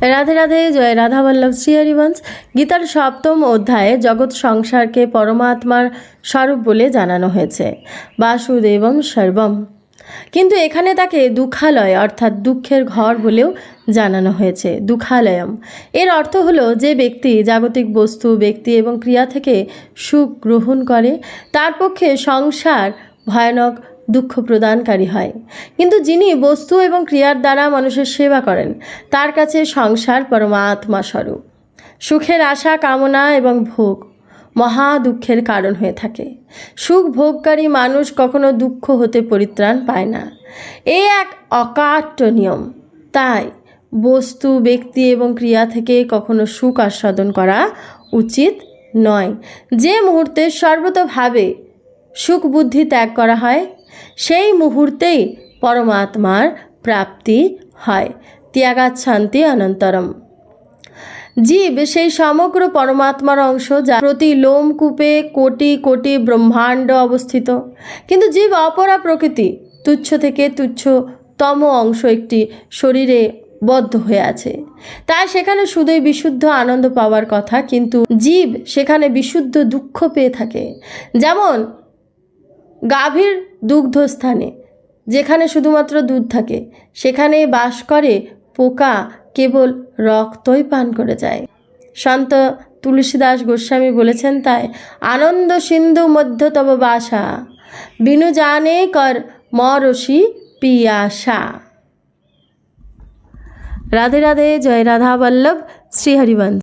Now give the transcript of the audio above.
রাধে রাধে, জয় রাধা বল্লভ শ্রী হরিবংশ। গীতার সপ্তম অধ্যায়ে জগৎ সংসারকে পরমাত্মার স্বরূপ বলে জানানো হয়েছে। বাসুদেবম সর্বম। কিন্তু এখানে তাকে দুঃখালয় অর্থাৎ দুঃখের ঘর বলেও জানানো হয়েছে, দুঃখালয়ম। এর অর্থ হলো যে ব্যক্তি জাগতিক বস্তু, ব্যক্তি এবং ক্রিয়া থেকে সুখ গ্রহণ করে, তার পক্ষে সংসার ভয়ানক দুঃখ প্রদানকারী হয়। কিন্তু যিনি বস্তু এবং ক্রিয়ার দ্বারা মানুষের সেবা করেন, তার কাছে সংসার পরমাত্মা স্বরূপ। সুখের আশা, কামনা এবং ভোগ মহা দুঃখের কারণ হয়ে থাকে। সুখ ভোগকারী মানুষ কখনো দুঃখ হতে পরিত্রাণ পায় না। এ এক অকাট্য নিয়ম। তাই বস্তু, ব্যক্তি এবং ক্রিয়া থেকে কখনো সুখ আস্বাদন করা উচিত নয়। যে মুহূর্তে সর্বতভাবে সুখ বুদ্ধি ত্যাগ করা হয় সেই মুহূর্তেই পরমাত্মার প্রাপ্তি হয়। ত্যাগাচ্ছান্তি অনন্তরম। জীব সেই সমগ্র পরমাত্মার অংশ যা প্রতি লোমকূপে কোটি কোটি ব্রহ্মাণ্ড অবস্থিত। কিন্তু জীব অপরা প্রকৃতি, তুচ্ছ থেকে তুচ্ছতম অংশ একটি শরীরে বদ্ধ হয়ে আছে। তাই সেখানে শুধুই বিশুদ্ধ আনন্দ পাওয়ার কথা, কিন্তু জীব সেখানে বিশুদ্ধ দুঃখ পেয়ে থাকে। যেমন গাভীর দুগ্ধস্থানে, যেখানে শুধুমাত্র দুধ থাকে, সেখানে বাস করে পোকা কেবল রক্তই পান করে যায়। সন্ত তুলসীদাস গোস্বামী বলেছেন তাই, আনন্দ সিন্ধু মধ্য তব বাসা, বিনু জানে কর মরসি পিয়াসা। রাধে রাধে, জয় রাধা বল্লভ শ্রী হরিবংশ